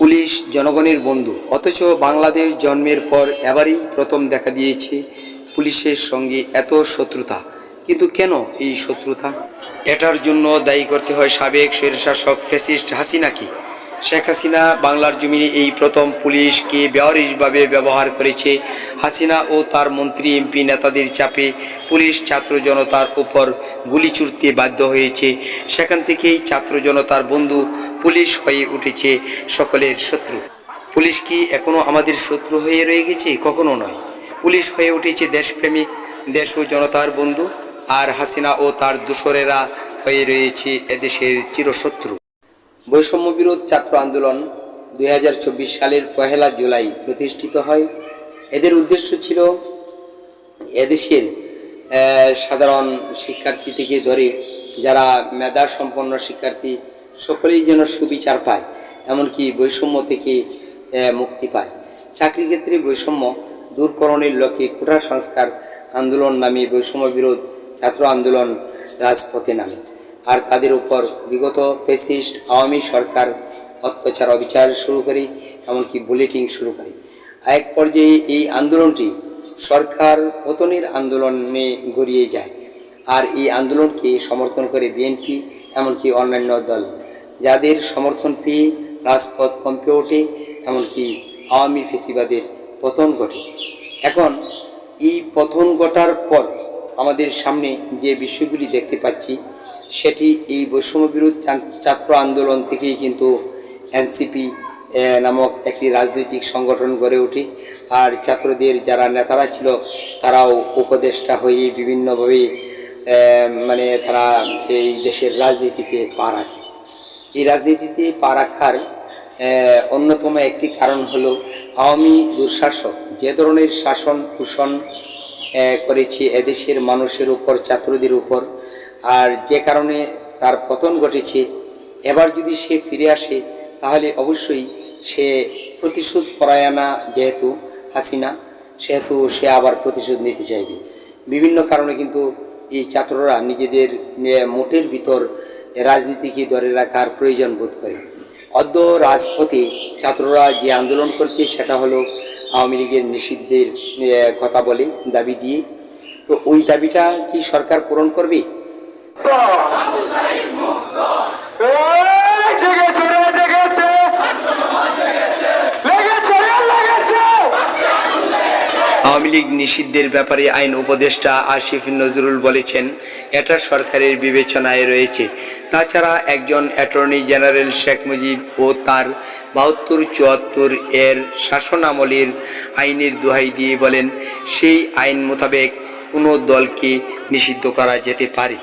Police জনগণের বন্ধু। অথচ বাংলাদেশ জন্মের পর এবারই প্রথম দেখা দিয়েছে পুলিশের সঙ্গে এত শত্রুতা। কিন্তু কেন এই শত্রুতা? এটার জন্য দায়ী করতে হয় সাবেক স্বৈরশাসক ফ্যাসিস্ট হাসিনাকে শেখ হাসিনা বাংলার জমিনে এই প্রথম পুলিশকে বেয়ারিশভাবে ব্যবহার করেছে। হাসিনা ও তার মন্ত্রী এমপি নেতাদের চাপে পুলিশ ছাত্র জনতার উপর গুলি ছুড়তে বাধ্য হয়েছে। সেখান থেকেই ছাত্র জনতার বন্ধু পুলিশ হয়ে উঠেছে সকলের শত্রু। পুলিশ কি এখনও আমাদের শত্রু হয়ে রয়ে গেছে? কখনো নয়। পুলিশ হয়ে উঠেছে দেশপ্রেমিক, দেশ ও জনতার বন্ধু আর হাসিনা ও তার দূষরেরা হয়ে রয়েছে এদেশের চিরশত্রু। বৈষম্য বিরোধ ছাত্র আন্দোলন দু হাজার চব্বিশ সালের পহেলা জুলাই প্রতিষ্ঠিত হয়। এদের উদ্দেশ্য ছিল এদেশের সাধারণ শিক্ষার্থী থেকে ধরে যারা মেধা সম্পন্ন শিক্ষার্থী, সকলেই যেন সুবিচার পায়, এমনকি বৈষম্য থেকে মুক্তি পায়। চাকরি ক্ষেত্রে বৈষম্য দূরকরণের লক্ষ্যে কোটা সংস্কার আন্দোলন নামে বৈষম্য বিরোধ ছাত্র আন্দোলন রাজপথে নামে। আর তাদের উপর বিগত ফেসিস্ট আওয়ামী সরকার অত্যাচার অবিচার শুরু করে, এমনকি বুলেটিং শুরু করে। এক পর্যায়ে এই আন্দোলনটি সরকার পতনের আন্দোলনে গড়িয়ে যায়। আর এই আন্দোলনকে সমর্থন করে বিএনপি, এমনকি অন্যান্য দল। যাদের সমর্থন পেয়ে রাজপথ কম্পে ওঠে, এমনকি আওয়ামী ফেসিবাদের পতন ঘটে। এখন এই পতন ঘটার পর আমাদের সামনে যে বিষয়গুলি দেখতে পাচ্ছি, সেটি এই বৈষম্য বিরোধ চা- ছাত্র আন্দোলন থেকেই কিন্তু এনসিপি নামক একটি রাজনৈতিক সংগঠন গড়ে ওঠে আর ছাত্রদের যারা নেতারা ছিল, তারাও উপদেষ্টা হয়ে বিভিন্নভাবে মানে তারা এই দেশের রাজনীতিতে পা রাখে। এই রাজনীতিতে পা রাখার অন্যতম একটি কারণ হলো আওয়ামী দুঃশাসক। যে ধরনের শাসন পোষণ করেছে এদেশের মানুষের উপর, ছাত্রদের উপর, আর যে কারণে তার পতন ঘটেছে, এবার যদি সে ফিরে আসে, তাহলে অবশ্যই সে প্রতিশোধ পরায়ণা যেহেতু হাসিনা, সেহেতু সে আবার প্রতিশোধ নিতে চাইবে। বিভিন্ন কারণে কিন্তু এই ছাত্ররা নিজেদের মোটের ভিতর রাজনীতিকে ধরে রাখার প্রয়োজন বোধ করে। অদ্য রাজপথে ছাত্ররা যে আন্দোলন করছে সেটা হলো আওয়ামী লীগের নিষিদ্ধের কথা বলে দাবি দিয়ে। তো ওই দাবিটা কি সরকার পূরণ করবে? আওয়ামী লীগ নিষিদ্ধের ব্যাপারে আইন উপদেষ্টা আশিফ নজরুল বলেছেন, এটা সরকারের বিবেচনায় রয়েছে। তাছাড়া একজন অ্যাটর্নি জেনারেল শেখ মুজিব ও তার বাহাত্তর চুয়াত্তর এর শাসনামলের আইনের দোহাই দিয়ে বলেন, সেই আইন মোতাবেক কোনো দলকে নিষিদ্ধ করা যেতে পারে।